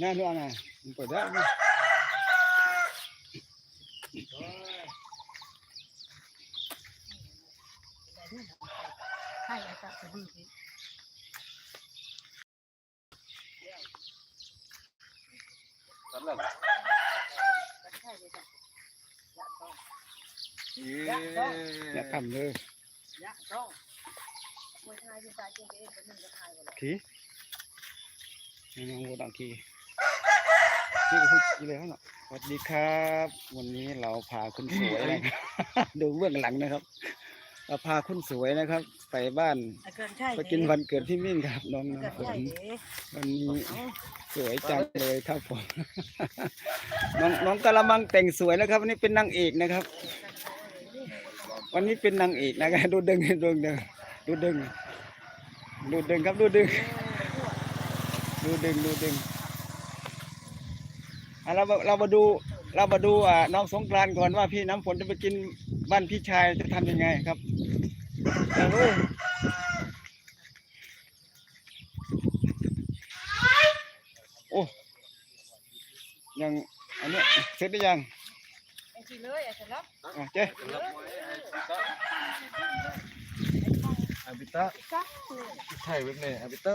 น่าดูอะมันเปิดได้ไหมใช่อาจารย์จะดูสิสำหรับเลยจ้ะยะต้อย่าทำเลยยะต้องมวยไทยเป็นตาจริงเองเป็นหนึ่งกระทายกันเลยขี่นี่น้องโบดังขี่ ขี่กับพี่เลยครับเนาะสวัสดีครับ วันนี้เราพาคุณสวยนะครับดูเบื้องหลังนะครับ เราพาคุณสวยนะครับ ไปบ้านอาเกินใช่ไปกินวันเกิดพี่มิ่งครับน้องเกินน้ำฝใช่นเด้วันนี้เอาสวยจังเลยครับผมน้องน้องกะละมังแต่งสวยนะครับ วันนี้เป็นนางเอกนะครับ วันนี้เป็นนางเอกนะครับดูดึงดูดึงดูดึงดูดึงครับดูดึงดูดึงดูดึง อะเรามาเรามาดูเรามาดูอ่าน้องสงกรานต์ก่อนว่าพี่น้ำฝนจะไปกินบ้านพี่ชายจะทำยังไงครับเอาลูกโอ้ยังอันเนี้ยเสร็จหรือยังไอ้ที่เลยไอ้สลับอะเจ๊ อาบิตะซักใช่เว็บเนี่ยอาบิตะ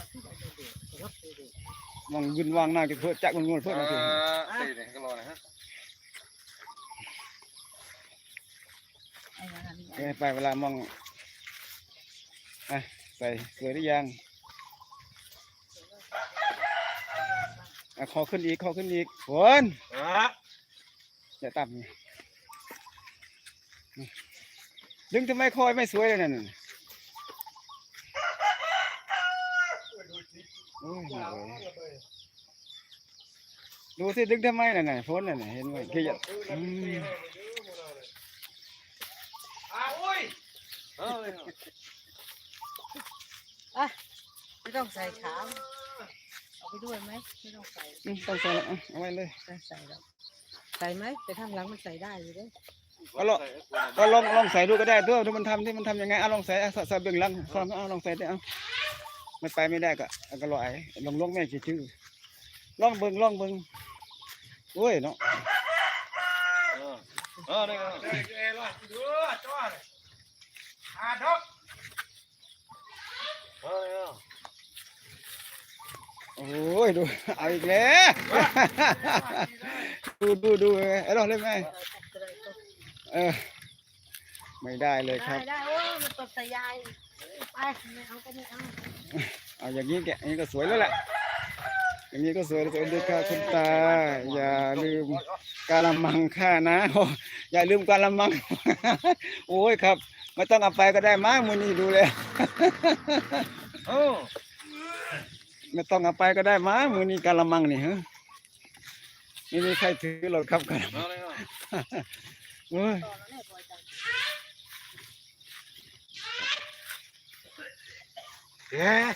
วลาทุกไอ้บุญก็มองดีๆเลยมองบุญวางหน้าจะเพื่อจักมันงวดเพื่อมาถึงใช่เนี่ยก็รอนะฮะไอ้นั่นเอ้ยไปเวลามองอะใส่สวยหรือยังอะคอขึ้นอีกคอขึ้นอีกฝนอะอย่าต่ำนี่ดึงทำไมคอยไม่สวยเลยนั่นน่ะโอ้ยไม่เลย ดูสิดึงทำไมน่ะน่ะฝนน่ะน่ะเห็นไหมคือจะอืมเอ้ยอะไม่ต้องใส่ขาวเอาไปด้วยไหมไม่ต้องใส่อืมต้องใส่ละอะเอาไว้เลยต้องใส่แล้วใส่ไหมแต่ข้างหลังมันใส่ได้อยู่เด้ก็ลองก็ลองลองใส่ดูก็ได้ด้วยดูมันทำที่มันทำยังไงเอาลองใส่เอาใส่ใส่เบื้องหลังฟังเอาลองใส่ได้เอาไม่ไปไม่ได้ก็เอาก็ลอยลองลองแม่ชื่อชื่อ ลองเบิ่งลองเบิ่งโอ้ยเนาะเออเออได้ก็เออโอ้ยดูเอาอีกแล้วดูดูดูไอ้ลองเล่นไหมเออไม่ได้เลยครับได้ได้โอ้ยมันตกใส่ยายไปไม่เอาก็ไม่เอาเอาอย่างนี้แกะอย่างนี้ก็สวยแล้วแหละ อย่างนี้ก็สวยแล้วสวยดีค่ะคุณตา อย่าลืมกาละมังค่านะโอ้อย่าลืมกาละมัง โอ้ยครับไม่ต้องเอาไปก็ได้มั้งมือนี้ดูเลยโอ้ไม่ต้องเอาไปก็ได้มั้งมือนี้กาละมังนี่ฮะไม่มีใครถือหรอกครับกาละมังเอาเลยก็โอ้ยต่อแล้ว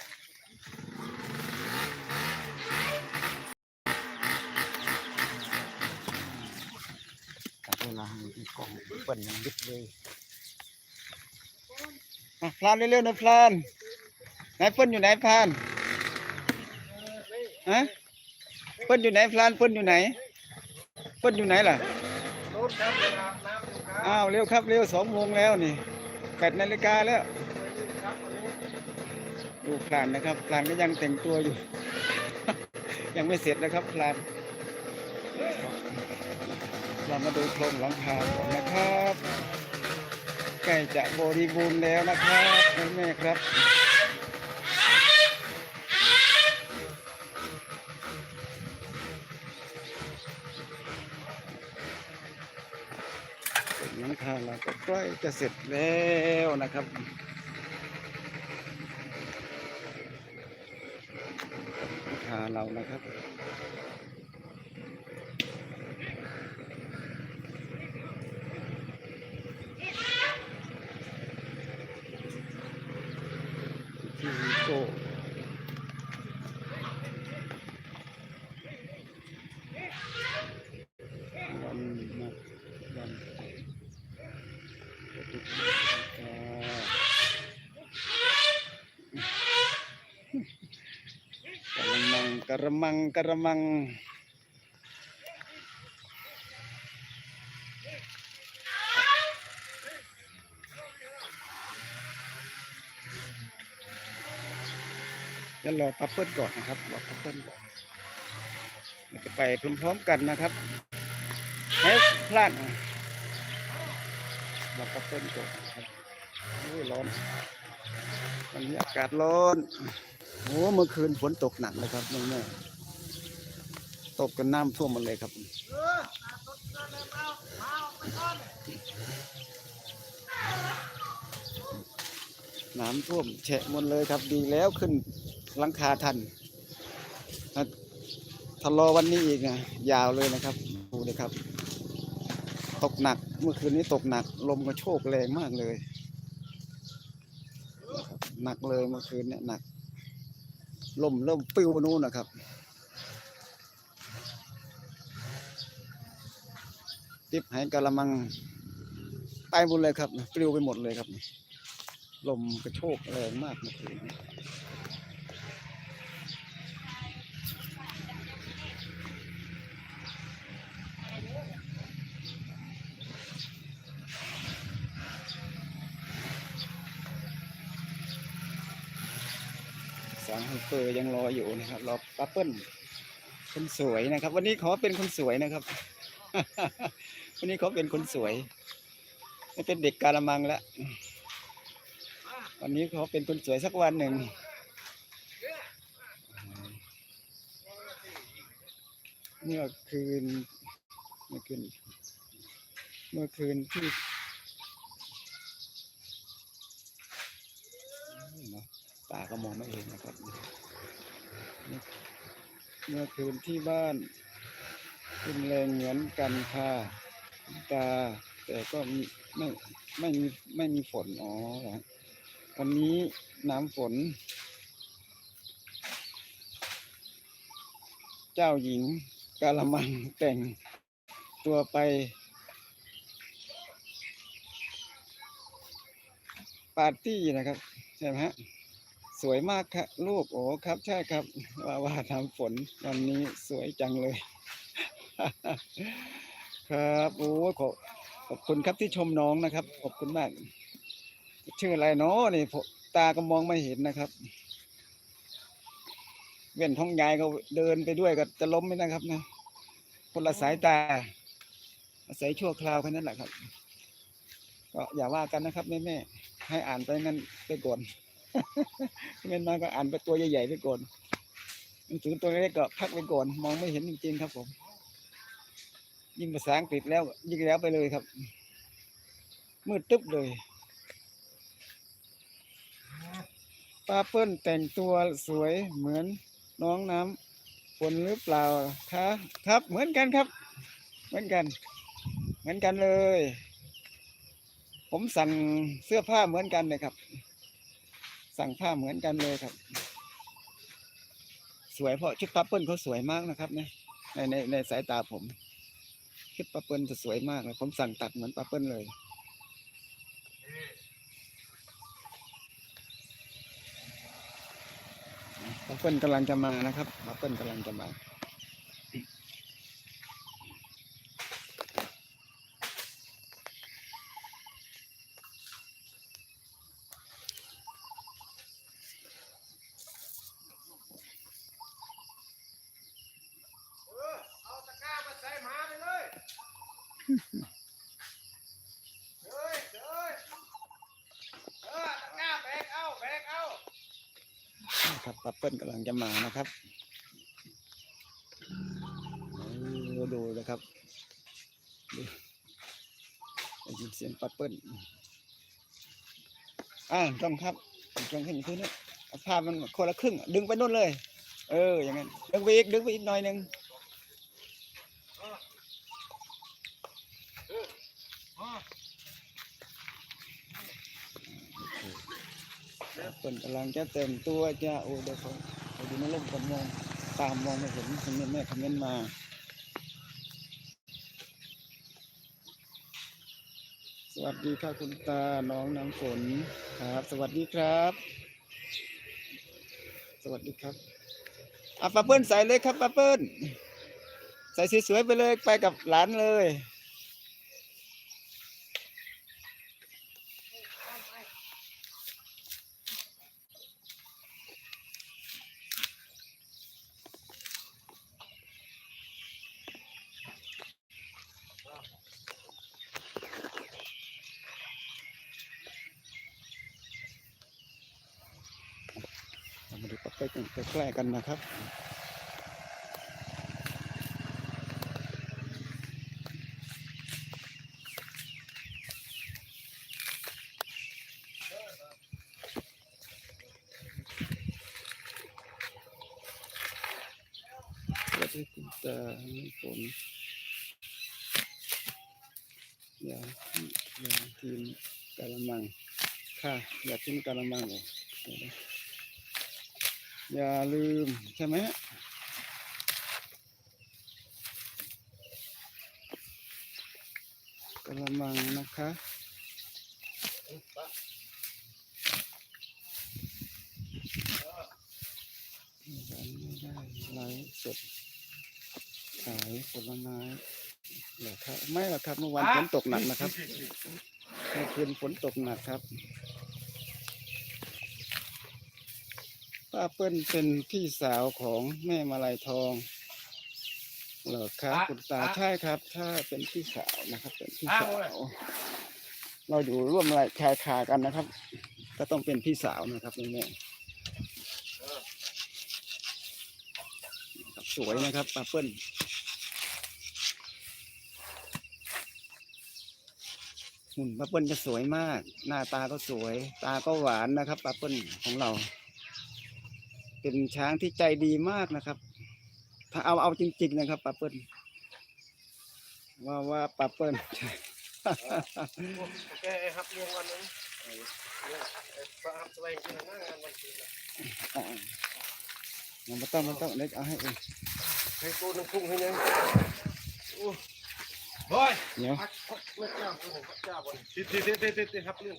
แน่พอใจเอ๊ะตัดเวลาให้มีกองเปิ้นยังดึกเลยอะพลานเร็วๆนะพลานไหนเปิ้นอยู่ไหนพลานฮะเปิ้นอยู่ไหนพลานเปิ้นอยู่ไหนเปิ้นอยู่ไหนล่ะอ้าวเร็วครับเร็วสองโมงแล้วนี่แปดนาฬิกาแล้วดูพลานนะครับพลานก็ยังแต่งตัวอยู่ ยังไม่เสร็จนะครับพลาน เรามาดูโครงหลังคาก่อนนะครับใกล้จะบริบูรณ์แล้วนะครับแม่แม่ครับหลังคาเราก็ใกล้จะเสร็จแล้วนะครับหลังคาเรานะครับ โก้วันมาวันกระมังก ระมังกระมัง จะรอปับเปิ้ลก่อนนะครับ รอปับเปิ้ลก่อนเราจะไปพร้อมๆกันนะครับให้พลาดรอปับเปิ้ลก่อนนะครับโอ้ยร้อนวันนี้อากาศร้อน โอ้เมื่อคืนฝนตกหนักเลยครับแม่ตกจนน้ำท่วมหมดเลยครับน้ำท่วมแฉะหมดเลยครับ ดีแล้วขึ้นหลังคาทันถ้ารอวันนี้อีกนะยาวเลยนะครับดูเลยครับ ตกหนักเมื่อคืนนี้ตกหนัก ลมกระโชกแรงมากเลยหนักเลยเมื่อคืนเนี่ยหนัก ลมเริ่มปิ้วนู้นนะครับ ติบหายกะละมังไปหมดเลยครับปลิวไปหมดเลยครับลมกระโชกแรงมากเมื่อคืนาวฮันเปอร์ยังรออยู่นะครับ รอปัปเปิ้ลคนสวยนะครับ วันนี้ขอเป็นคนสวยนะครับ วันนี้ขอเป็นคนสวย ไม่เป็นเด็กกาละมังแล้ววันนี้เขาเป็นคนสวยสักวันหนึ่งเมื่อคืนเมื่อคืนเมื่อคืนที่เาะตาก็มองไม่เห็นนะครับเมื่อคืนที่บ้านรุนแรงเหมือนกันค่ะตา แต่ก็มีไม่ไม่มีไม่มีฝนอ๋อเหรอวันนี้น้ำฝน เจ้าหญิงกาละมังแต่งตัวไป ปาร์ตี้นะครับ ใช่ไหมฮะ สวยมากครับลูกโอ้ครับใช่ครับว่าว่าน้ำฝนวันนี้สวยจังเลย ครับโอ้ขอบขอบคุณครับที่ชมน้องนะครับขอบคุณมาก ชื่ออะไรเนาะนี่ผมตาก็มองไม่เห็นนะครับ เว้นท้องยายก็เดินไปด้วยก็จะล้มไหมนะครับนะคนละสายตาอาศัยชั่วคราวแค่นั้นแหละครับ ก็อย่าว่ากันนะครับแม่แม่ให้อ่านไปงั้นไปก่อน เม่นมาก็อ่านไปตัวใหญ่ๆไปก่อนหนังสือตัวเล็กก็พักไปก่อน มองไม่เห็นจริงๆครับผม ยิ่งภาษาอังกฤษแล้ว ยิ่งแล้วไปเลยครับ มืดตึ๊บเลยป้าเปิ้ลแต่งตัวสวยเหมือนน้องน้ำฝนหรือเปล่าคะครับ เหมือนกันครับ เหมือนกัน เหมือนกันเลย ผมสั่งเสื้อผ้าเหมือนกันเลยครับ สั่งผ้าเหมือนกันเลยครับ สวยเพราะชุดป้าเปิ้ลเขาสวยมากนะครับนะในในในสายตาผมชุดป้าเปิ้ลจะสวยมากเลยผมสั่งตัดเหมือนป้าเปิ้ลเลยป้าเปิ้ลกำลังจะมานะครับป้าเปิ้ลกำลังจะมาตะกร้ามาใส่หมาไปเลยเฮ้ยเฮ้ยเออตะกร้าแบกเอาแบกเอา นะครับปับเปิ้ลกำลังจะมานะครับดูนะครับได้ยินเสียงปับเปิ้ลอ่าจ้องครับจ้องขึ้นขึ้นนะพาผ้ามันคนละครึ่ง ดึงไปนู่นเลย เออ อย่างนั้น ดึงไปอีก ดึงไปอีกหน่อยหนึ่ง เดี๋ยวปิ้ลกำลังจะเต็มตัวจ้าโอ้เดี๋ยวเขาเขาอยู่ในร่มกันมองตามมองไม่เห็นคอมเมนต์แม่คอมเมนต์มาสวัสดีค่ะคุณตาน้องน้ำฝนครับ สวัสดีครับ สวัสดีครับอะป้าเปิ้ลใส่เลยครับป้าเปิ้ลใส่สวยๆไปเลยไปกับหลานเลย เรามาดูปักใกล้ๆใกล้ๆกันนะครับสวัสดีคุณตาน้ำฝนอย่าอย่าทีมกะละมังค่ะ อย่าทิ้งกะละมังเลยเดี๋ยวนะ อย่าลืมใช่ไหมฮะกะละมังนะคะวันไม่ได้ไลฟ์สดขายผลไม้เหรอครับ ไม่หรอกครับเมื่อวานฝนตกหนักนะครับเมื่อคืนฝนตกหนักครับ ป้าเปิ้ลเป็นพี่สาวของแม่มาลัยทองเหรอครับคุณตาใช่ครับ ถ้าเป็นพี่สาวนะครับ เป็นพี่สาวเราอยู่ร่วมอะไรชายคากันนะครับ ก็ต้องเป็นพี่สาวนะครับแม่แม่ครับสวยนะครับป้าเปิ้ลหุ่นป้าเปิ้ลจะสวยมาก หน้าตาก็สวย ตาก็หวานนะครับป้าเปิ้ลของเรา เป็นช้างที่ใจดีมากนะครับ ถ้าเอาเอาจริง ๆ นะครับป้าเปิ้ลว่าว่าป้าเปิ้ลโอเคครับเรียงวันนึงเออเออพระครับแสดที่น้างานวันศุกร์น่ะอ่ามันไม่ต้องมันต้องเล็กเอาให้เองให้กูนึงพุ่งให้ยังโอ้เฮ้ยเดี๋ยวพักพักเจ้ากูพักเจ้าบนติดติดติดติดติดครับเรื่อง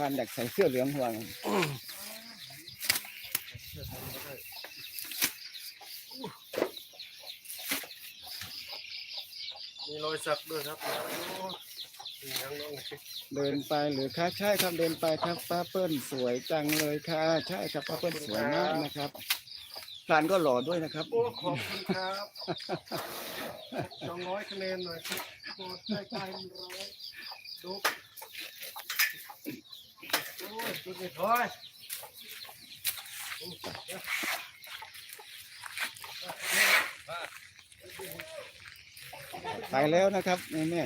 การอยากใส่เสื้อเหลืองห่วงมีรอยสักด้วยครับเดินไปหรือคะใช่ครับเดินไปครับป้าเปิ้ลสวยจังเลยค่ะใช่ครับป้าเปิ้ลสวยมากนะครับพลานก็หล่อด้วยนะครับโอ้ขอบคุณครับสองร้อยคะแนนหน่อยครับโอ้ใกล้ใกล้มันร้อยดู โอ้ยจุดนี้ถอยไปแล้วนะครับแม่แม่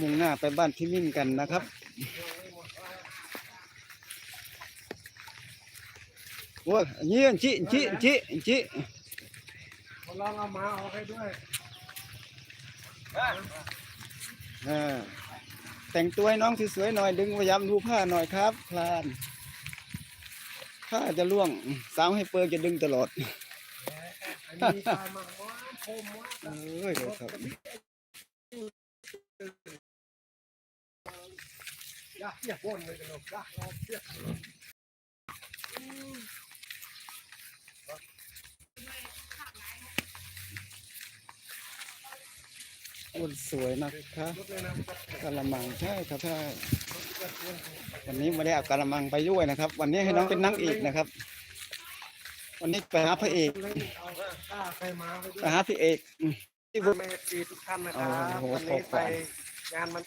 มุ่งหน้าไปบ้านที่มิ่นกันนะครับ โอ้ยเงี้ยจิจิจิจิมาลองเอาหมาออกให้ด้วยอ่า แต่งตัวให้น้องสวยๆหน่อยดึงพยายามดูผ้าหน่อยครับพลานผ้าจะล่วงสาวให้เปิงจะดึงตลอดอันนี้ตายมาว้าโคมว้าเอ้ยเดี๋ยวครับอย่าอย่าพ่นเลยกันหรอกอย่าเสีย อ้วนสวยนะคะรถเลยนะกะละมังใช่ครับใช่วันนี้ไม่ได้เอากะละมังไปด้วยนะครับ วันนี้ให้น้องเป็นนางเอกนะครับ วันนี้ไปหาพระเอกเล่นเอาข้าใครมาให้ด้วไปยหาพระเอกอืมที่บุญแม่ปีทุกท่านนะครับโอ้โหวันนี้ขอบคุณไปงานมันเกิด